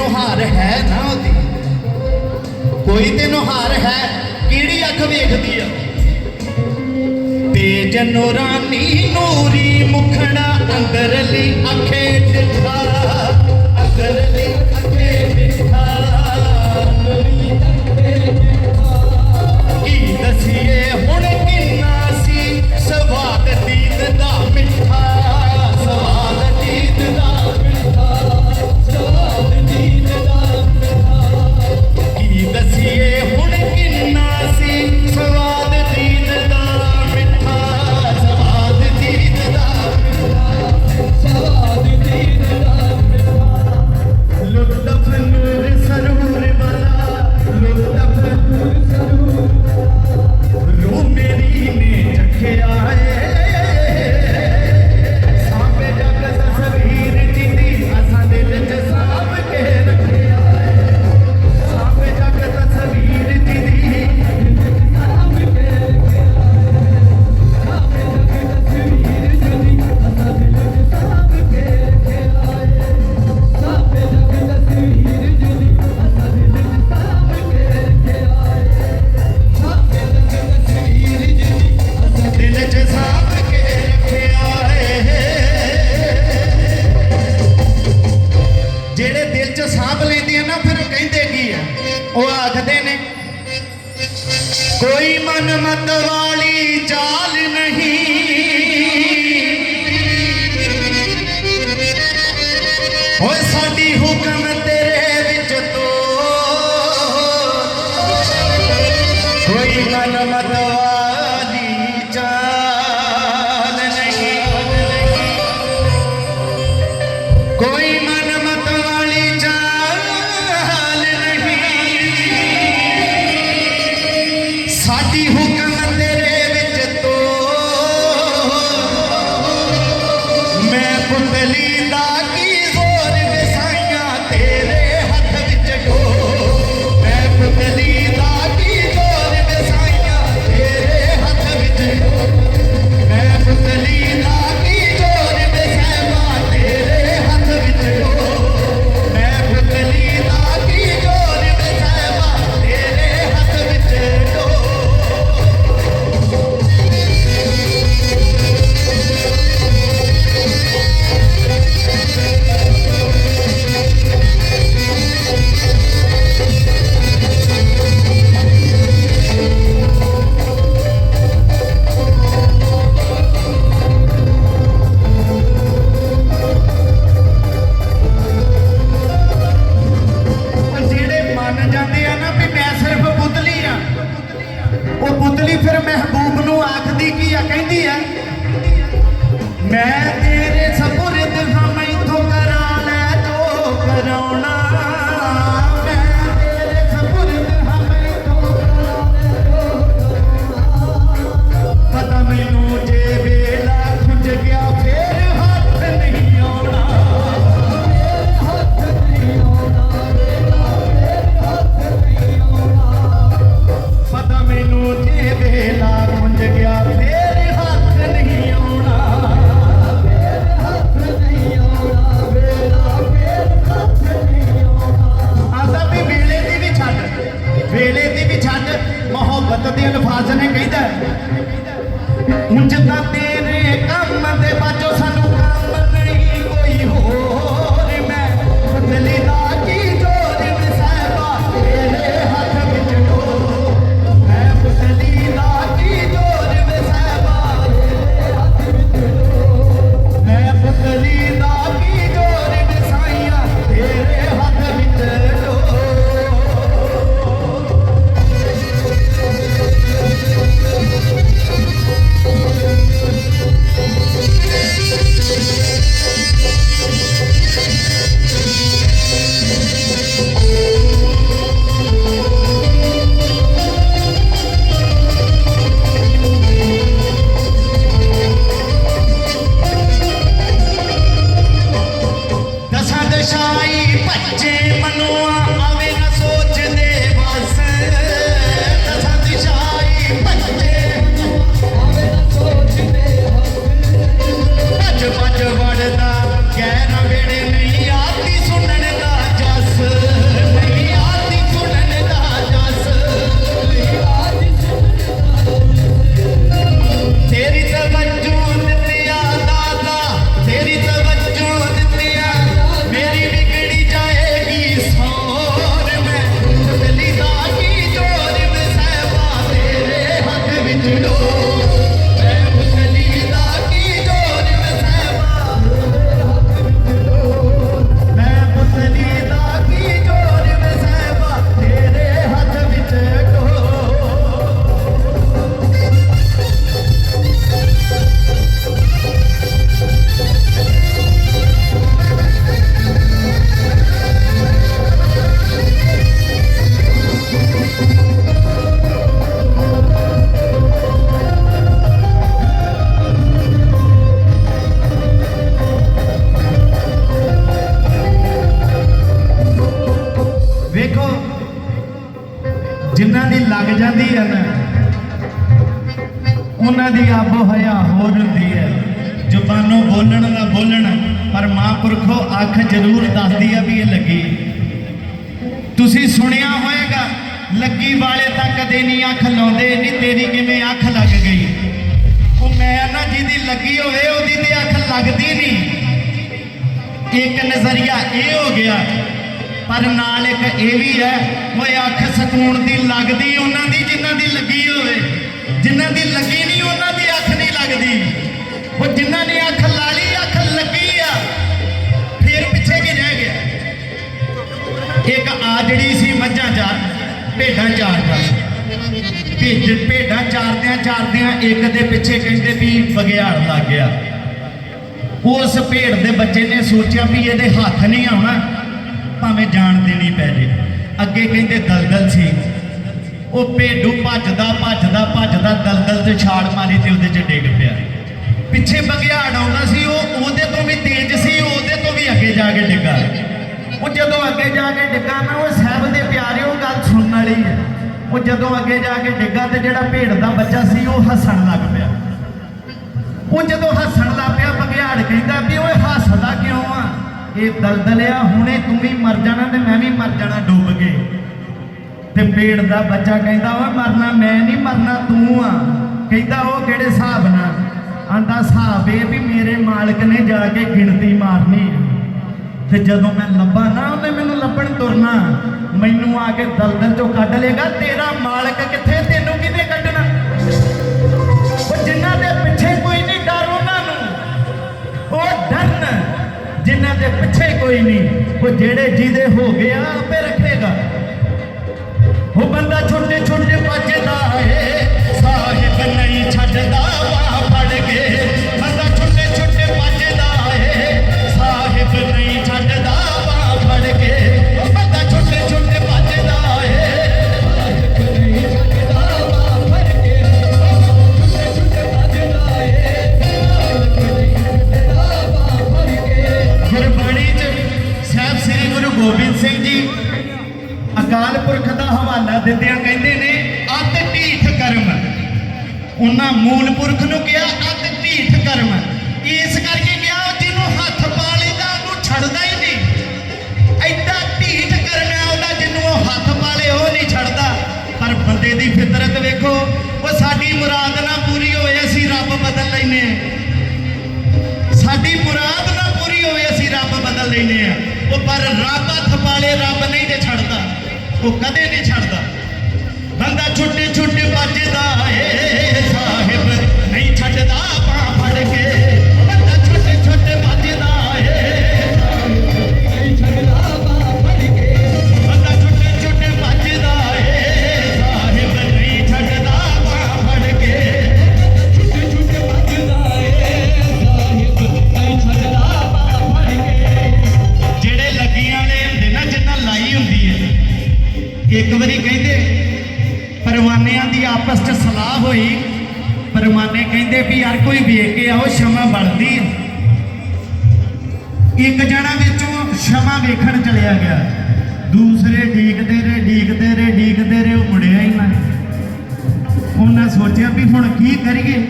ਨੁਹਾਰ ਹੈ ਨਾ ਉਹਦੀ? ਕੋਈ ਤੇ ਨੁਹਾਰ ਹੈ? ਕਿਹੜੀ ਅੱਖ ਵੇਖਦੀ ਆ? ਤੇਜ ਨੂਰਾਨੀ ਨੂਰੀ ਮੁਖਣਾ ਅੰਦਰਲੀ ਅੱਖੇ ਟਿੱਠਾ ਅੰਦਰਲੀ ਓਏ ਸਾਡੀ ਹੁਕਮ ਕਦੇ ਨਹੀਂ ਅੱਖ ਲਾਉਂਦੇ ਨੀ, ਤੇਰੀ ਕਿਵੇਂ ਅੱਖ ਲੱਗ ਗਈ? ਉਹ ਮੈਂ ਨਾ ਜਿਹਦੀ ਲੱਗੀ ਹੋਵੇ, ਉਹਦੀ ਤੇ ਅੱਖ ਲੱਗਦੀ ਨਹੀਂ ਇੱਕ ਨਜ਼ਰੀਆ ਇਹ ਹੋ ਗਿਆ, ਪਰ ਨਾਲ ਇੱਕ ਇਹ ਵੀ ਹੈ, ਓਏ ਅੱਖ ਸਕੂਨ ਦੀ ਲੱਗਦੀ ਉਹਨਾਂ ਦੀ ਜਿਨ੍ਹਾਂ ਦੀ ਲੱਗੀ ਹੋਵੇ। ਜਿਨ੍ਹਾਂ ਦੀ ਲੱਗੀ ਨਹੀਂ ਉਹਨਾਂ ਦੀ ਅੱਖ ਨਹੀਂ ਲੱਗਦੀ। ਉਹ ਜਿਨ੍ਹਾਂ ਨੇ ਅੱਖ ਲਾ ਲਈ, ਅੱਖ ਲੱਗੀ ਆ, ਫੇਰ ਪਿੱਛੇ ਕੀ ਰਹਿ ਗਿਆ? ਇੱਕ ਆ ਜਿਹੜੀ ਸੀ ਮੱਝਾਂ ਚਾਰ, ਭੇਡਾਂ ਚਾਰਦਾ ਸੀ ਭੇਜ ਭੇਡਾਂ ਚਾਰਦਿਆਂ ਚਾਰਦਿਆਂ ਇੱਕ ਦੇ ਪਿੱਛੇ ਕਹਿੰਦੇ ਵੀ ਬਗਿਆੜ ਲੱਗ ਗਿਆ। ਉਸ ਭੇਡ ਦੇ ਬੱਚੇ ਨੇ ਸੋਚਿਆ ਵੀ ਇਹਦੇ ਹੱਥ ਨਹੀਂ ਆਉਣਾ, ਭਾਵੇਂ ਜਾਨ ਦੇਣੀ ਪੈ ਜੇ। ਅੱਗੇ ਕਹਿੰਦੇ ਦਲਦਲ ਸੀ। ਉਹ ਭੇਡੂ ਭੱਜਦਾ ਭੱਜਦਾ ਭੱਜਦਾ ਦਲਦਲ ਤੇ ਛਾਲ ਮਾਰੀ ਤੇ ਉਹਦੇ 'ਚ ਡਿੱਗ ਪਿਆ। ਪਿੱਛੇ ਬਗਿਆੜ ਆਉਂਦਾ ਸੀ, ਉਹ ਉਹਦੇ ਤੋਂ ਵੀ ਤੇਜ਼ ਸੀ, ਉਹਦੇ ਤੋਂ ਵੀ ਅੱਗੇ ਜਾ ਕੇ ਡਿੱਗਾ। ਉਹ ਜਦੋਂ ਅੱਗੇ ਜਾ ਕੇ ਡਿੱਗਾ ਨਾ, ਉਹ ਸਾਹਿਬ ਦੇ ਪਿਆਰੇ ਉਹ ਗੱਲ ਸੁਣਨ ਵਾਲੀ ਹੈ। ਉਹ ਜਦੋਂ ਅੱਗੇ ਜਾ ਕੇ ਡਿੱਗਾ ਤੇ ਜਿਹੜਾ ਭੇਡ ਦਾ ਬੱਚਾ ਸੀ, ਉਹ ਹੱਸਣ ਲੱਗ ਪਿਆ। ਉਹ ਜਦੋਂ ਹੱਸਣ ਲੱਗ ਪਿਆ ਬਗਿਆੜ ਕਹਿੰਦਾ ਵੀ ਓਏ ਹੱਸਦਾ ਕਿਉਂ ਆ? ਇਹ ਦਲਦਲਿਆ ਹੁਣੇ ਤੂੰ ਵੀ ਮਰ ਜਾਣਾ ਤੇ ਮੈਂ ਵੀ ਮਰ ਜਾਣਾ ਡੁੱਬ ਕੇ। ਤੇ ਪੇੜ ਦਾ ਬੱਚਾ ਕਹਿੰਦਾ, ਓਏ ਮਰਨਾ, ਮੈਂ ਨਹੀਂ ਮਰਨਾ, ਤੂੰ ਆ। ਕਹਿੰਦਾ ਉਹ ਕਿਹੜੇ ਹਿਸਾਬ ਨਾਲ? ਆਂਦਾ, ਹਿਸਾਬ ਇਹ ਵੀ ਮੇਰੇ ਮਾਲਕ ਨੇ ਜਾ ਕੇ ਗਿਣਤੀ ਮਾਰਨੀ ਤੇ ਜਦੋਂ ਮੈਂ ਲੱਭਾ ਨਾ ਉਹਨੇ ਮੈਨੂੰ ਲੱਭਣ ਤੁਰਨਾ, ਮੈਨੂੰ ਆ ਕੇ ਦਲਦਲ ਚੋਂ ਕੱਢ ਲੇਗਾ ਤੇਰਾ ਮਾਲਕ ਕਿੱਥੇ, ਤੈਨੂੰ ਕਿਤੇ ਕੱਢਣਾ? ਉਹ ਜਿਨ੍ਹਾਂ ਦੇ ਪਿੱਛੇ ਕੋਈ ਨਹੀਂ ਡਰ ਉਹਨਾਂ ਨੂੰ। ਉਹ ਡਰਨ ਜਿਨ੍ਹਾਂ ਦੇ ਪਿੱਛੇ ਕੋਈ ਨਹੀਂ। ਉਹ ਜਿਹੜੇ ਜਿਹਦੇ ਹੋ ਗਿਆ ਆਪੇ ਰੱਖੇਗਾ। ਨਹੀਂ ਛੱਡਦਾ। ਬੰਦਾ ਛੋਟੇ ਛੋਟੇ ਵੱਜਦਾ ਏ ਸਾਹਿਬ ਨਹੀਂ ਛੱਡਦਾ। ਇੱਕ ਵਾਰੀ ਕਹਿੰਦੇ, ਪਰਵਾਨਿਆਂ ਦੀ ਆਪਸ 'ਚ ਸਲਾਹ ਹੋਈ। ਪਰਵਾਨੇ ਕਹਿੰਦੇ ਵੀ ਯਾਰ ਕੋਈ ਵੇਖ ਕੇ ਆਓ, ਸ਼ਮਾ ਬਣਦੀ ਹੈ ਇੱਕ ਜਣਾ ਵਿੱਚੋਂ ਸ਼ਮਾ ਵੇਖਣ ਚਲਿਆ ਗਿਆ। ਦੂਸਰੇ ਡੀਕਦੇ ਰਹੇ ਡੀਕਦੇ ਰਹੇ ਡੀਕਦੇ ਰਹੇ, ਉਹ ਮੁੜਿਆ ਹੀ ਨਾ। ਉਹਨਾਂ ਸੋਚਿਆ ਵੀ ਹੁਣ ਕੀ ਕਰੀਏ?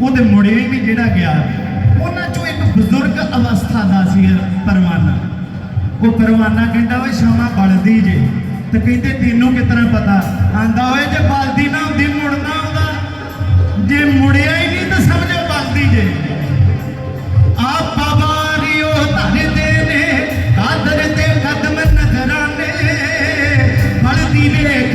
ਉਹਦੇ ਮੁੜਿਆ ਹੀ ਵੀ ਜਿਹੜਾ ਗਿਆ। ਉਹਨਾਂ ਚੋਂ ਇੱਕ ਬਜ਼ੁਰਗ ਅਵਸਥਾ ਦਾ ਸੀ ਪਰਵਾਨਾ। ਉਹ ਪਰਵਾਨਾ ਕਹਿੰਦਾ, ਓਏ ਸ਼ਮਾ ਬਲਦੀ ਜੇ। ਤੇ ਕਹਿੰਦੇ ਤੈਨੂੰ ਕਿਤਨਾ ਪਤਾ? ਆਂਦਾ ਓਏ ਜੇ ਬਲਦੀ ਨਾ ਹੁੰਦੀ ਮੁੜਨਾ ਹੁੰਦਾ ਜੇ ਮੁੜਿਆ ਹੀ ਨਹੀਂ ਤਾਂ ਸਮਝੋ ਬਲਦੀ ਜੇ। ਆਪ ਬਾਬਾਰੀਓ ਦੇ ਨੇ ਕਾਦਰ ਤੇ ਕਦਮ ਨਜ਼ਰਾਨੇ। ਬਲਦੀ ਵੇਖ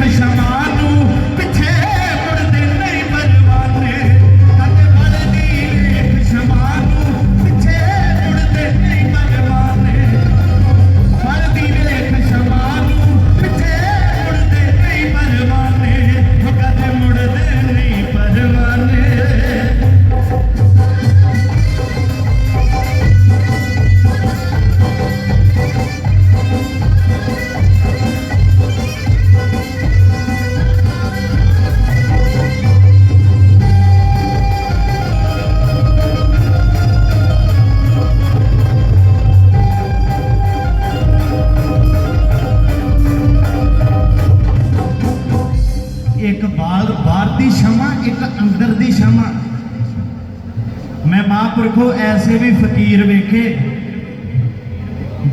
ਐਸੇ ਵੀ ਫਕੀਰ ਵੇਖੇ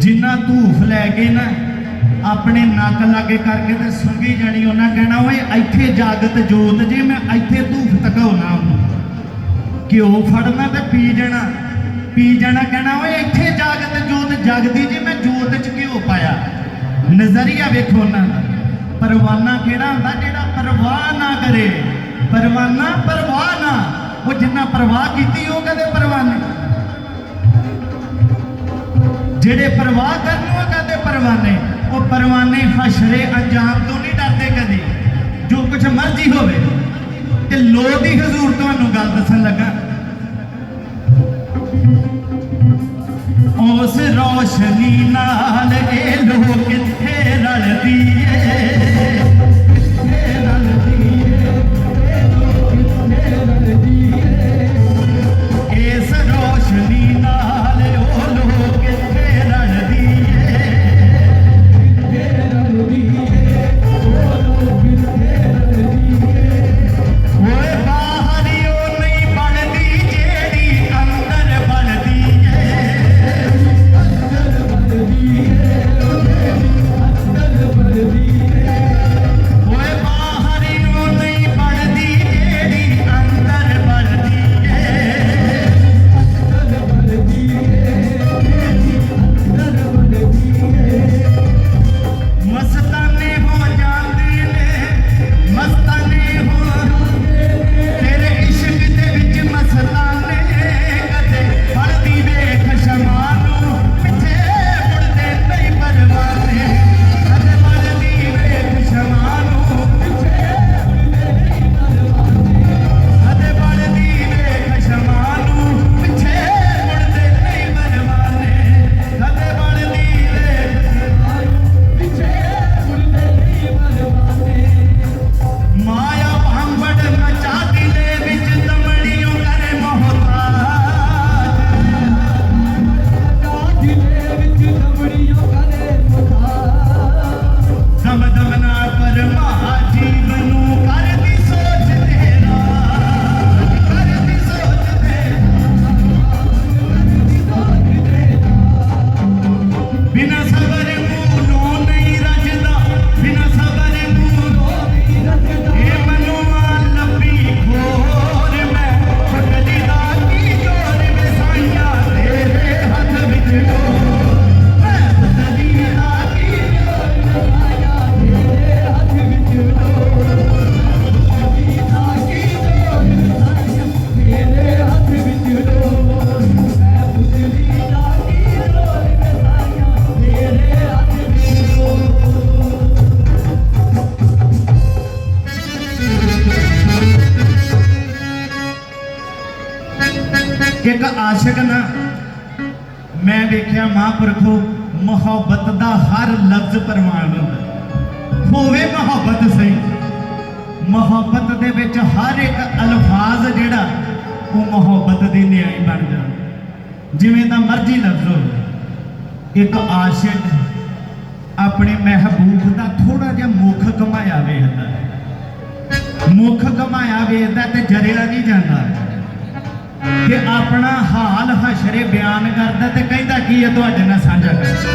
ਜਿਨ੍ਹਾਂ ਧੂਫ ਲੈ ਕੇ ਨਾ ਆਪਣੇ ਨੱਕ ਲਾਗੇ ਕਰਕੇ ਤੇ ਸੁੰਗੀ ਜਾਣੀ ਉਹਨਾਂ ਕਹਿਣਾ, ਓਏ, ਇੱਥੇ ਜਾਗਤ ਜੋਤ, ਜੇ ਮੈਂ ਇੱਥੇ ਧੂਫ ਤਕਾਉਣਾ ਘਿਓ ਫੜਨਾ ਤੇ ਪੀ ਜਾਣਾ ਪੀ ਜਾਣਾ ਕਹਿਣਾ, ਓਏ, ਇੱਥੇ ਜਾਗਤ ਜੋਤ ਜਗਦੀ ਜੇ ਮੈਂ ਜੋਤ ਚ ਘਿਓ ਪਾਇਆ। ਨਜ਼ਰੀਆ ਵੇਖੋ ਉਹਨਾਂ ਦਾ ਪਰਵਾਨਾ ਕਿਹੜਾ ਹੁੰਦਾ, ਜਿਹੜਾ ਪਰਵਾਹ ਨਾ ਕਰੇ। ਪਰਵਾਨਾ, ਪਰਵਾਹ ਨਾ। ਉਹ ਜਿੰਨਾ ਪਰਵਾਹ ਕੀਤੀ, ਉਹ ਕਦੇ ਪਰਵਾਨੇ ਜਿਹੜੇ ਪਰਵਾਹ ਕਰਨ ਉਹ ਕਦੇ ਪਰਵਾਨੇ, ਉਹ ਪਰਵਾਨੇ ਹਸ਼ਰੇ ਅੰਜਾਮ ਤੋਂ ਨਹੀਂ ਡਰਦੇ ਕਦੇ। ਜੋ ਕੁਝ ਮਰਜ਼ੀ ਹੋਵੇ, ਤੇ ਲੋਕ ਦੀ ਹਜ਼ੂਰ ਤੁਹਾਨੂੰ ਗੱਲ ਦੱਸਣ ਲੱਗਾ। ਉਸ ਰੋਸ਼ਨੀ ਨਾਲ ਇਹ ਲੋਕ ਕਿੱਥੇ ਰਲਦੀ ਏ ਵੇਖਿਆ ਮੁਹੱਬਤ ਦਾ ਹਰ ਲਫ਼ਜ਼ ਪ੍ਰਮਾਣ ਹੁੰਦਾ। ਹੋਵੇ ਮੁਹੱਬਤ ਸਹੀ, ਮੁਹੱਬਤ ਦੇ ਵਿੱਚ ਹਰ ਇੱਕ ਅਲਫਾਜ਼ ਜਿਹੜਾ, ਉਹ ਮੁਹੱਬਤ ਦੀ ਨਿਆਈ ਬਣ ਜਾਂਦਾ। ਜਿਵੇਂ ਦਾ ਮਰਜ਼ੀ ਲਫ਼ਜ਼ ਹੋਵੇ, ਇੱਕ ਆਸ਼ਿਕ ਆਪਣੇ ਮਹਿਬੂਬ ਦਾ ਥੋੜਾ ਜਿਹਾ ਮੁੱਖ ਕਮਾਇਆ ਵੇਖਦਾ ਹੈ। ਮੁਖ ਕਮਾਇਆ ਵੇਖਦਾ ਤੇ ਜਰਿਆ ਨਹੀਂ ਜਾਂਦਾ। ਕਿ ਆਪਣਾ ਹਾਲ ਹਸ਼ਰੇ ਬਿਆਨ ਕਰਦਾ ਤੇ ਕਹਿੰਦਾ ਕੀ ਹੈ ਤੁਹਾਡੇ ਨਾਲ ਸਾਂਝਾ ਕਰ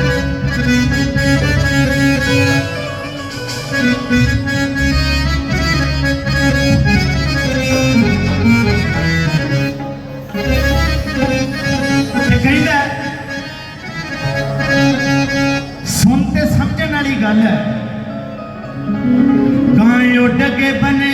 ਕਹਿੰਦਾ, ਸੁਣ ਤੇ ਸਮਝਣ ਵਾਲੀ ਗੱਲ ਹੈ। ਕਾਂ ਉੱਡ ਕੇ ਬਨੇ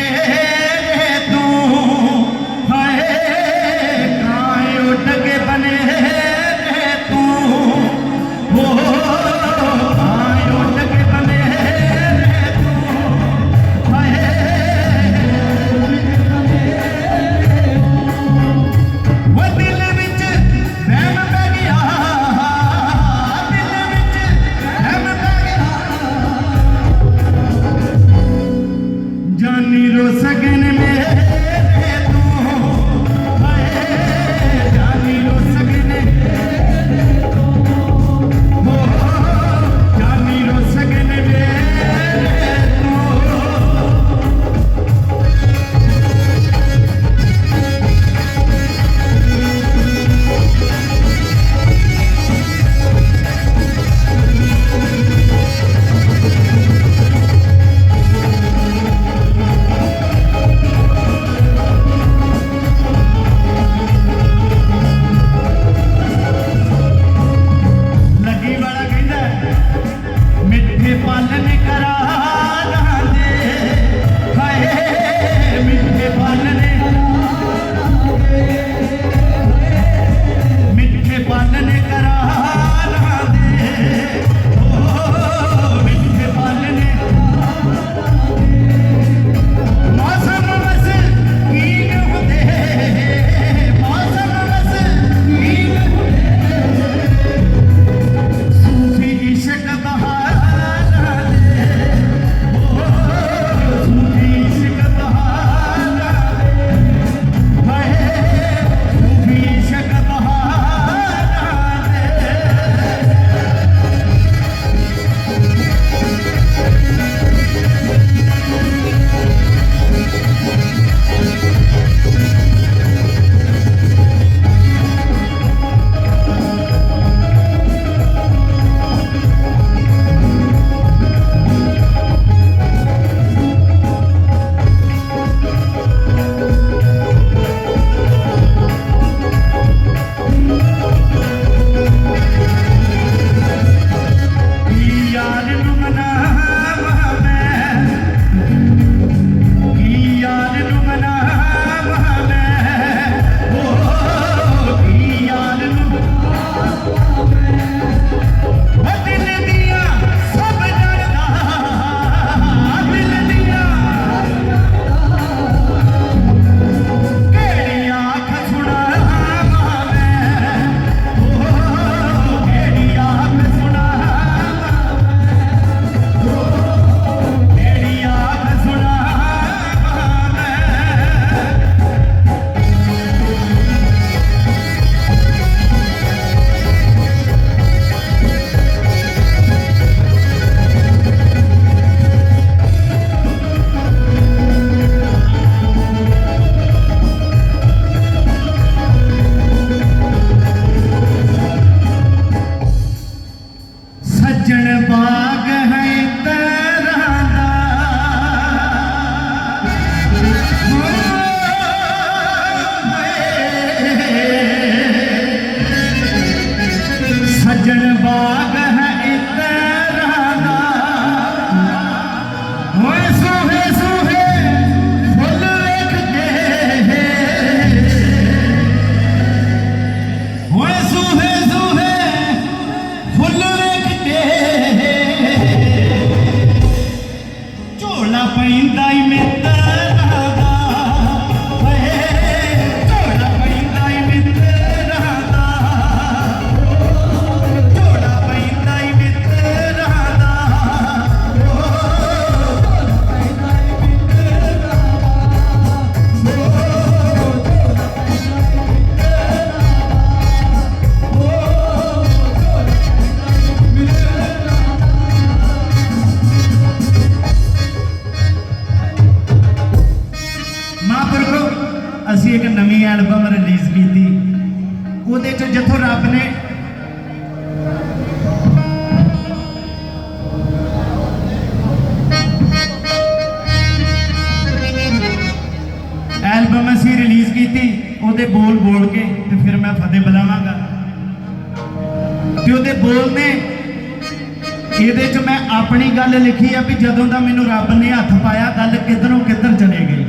ਗੱਲ ਲਿਖੀ ਆ ਵੀ ਜਦੋਂ ਦਾ ਮੈਨੂੰ ਰੱਬ ਨੇ ਹੱਥ ਪਾਇਆ, ਗੱਲ ਕਿਧਰੋਂ ਕਿੱਧਰ ਚਲੇ ਗਈ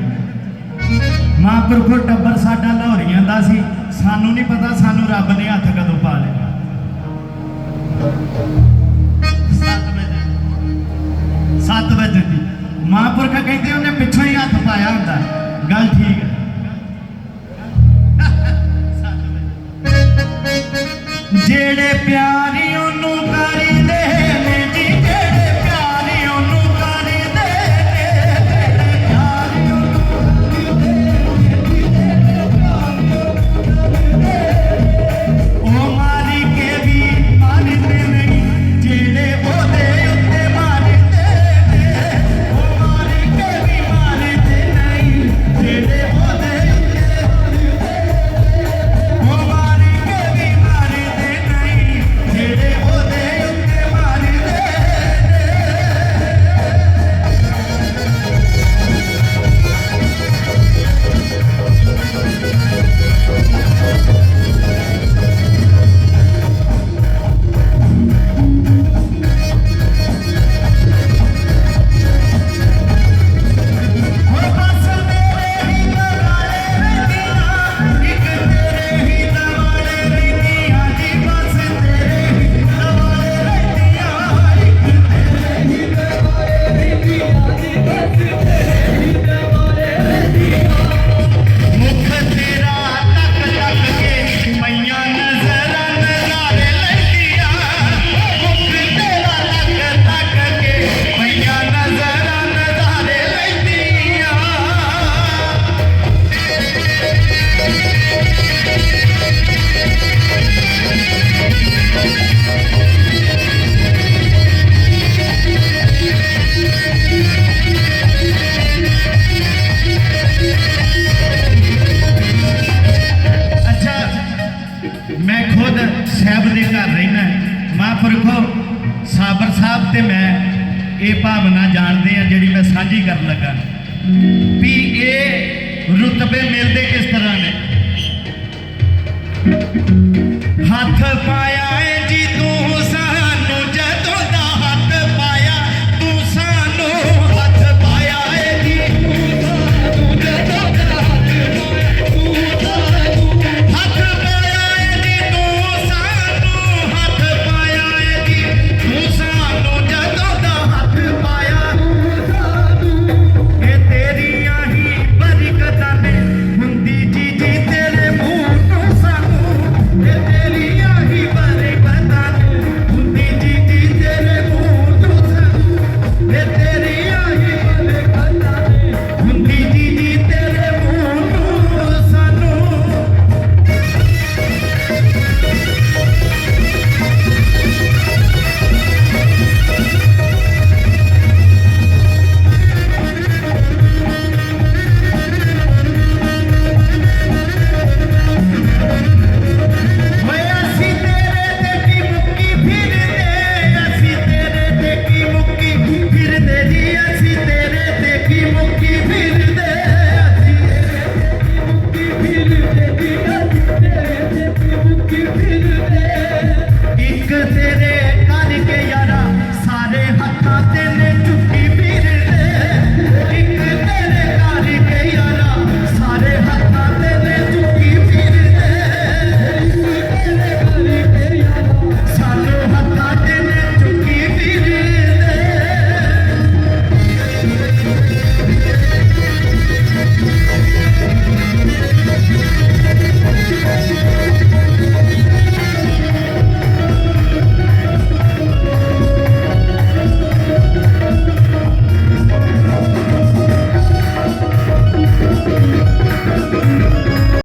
ਮਹਾਂਪੁਰਖੋ ਟੱਬਰ ਸਾਡਾ ਲਾਹੌਰੀਆਂ ਦਾ ਸੀ। ਸਾਨੂੰ ਨਹੀਂ ਪਤਾ ਸਾਨੂੰ ਰੱਬ ਨੇ ਹੱਥ ਕਦੋਂ ਪਾ ਲਿਆ। ਸੱਤ ਵਜੇ। ਮਾਂ ਮਹਾਂਪੁਰਖ ਕਹਿੰਦੇ ਉਹਨੇ ਪਿੱਛੋਂ ਹੀ ਹੱਥ ਪਾਇਆ ਹੁੰਦਾ। ਗੱਲ ਠੀਕ ਹੈ ਜਿਹੜੇ ਪਿਆਰੀ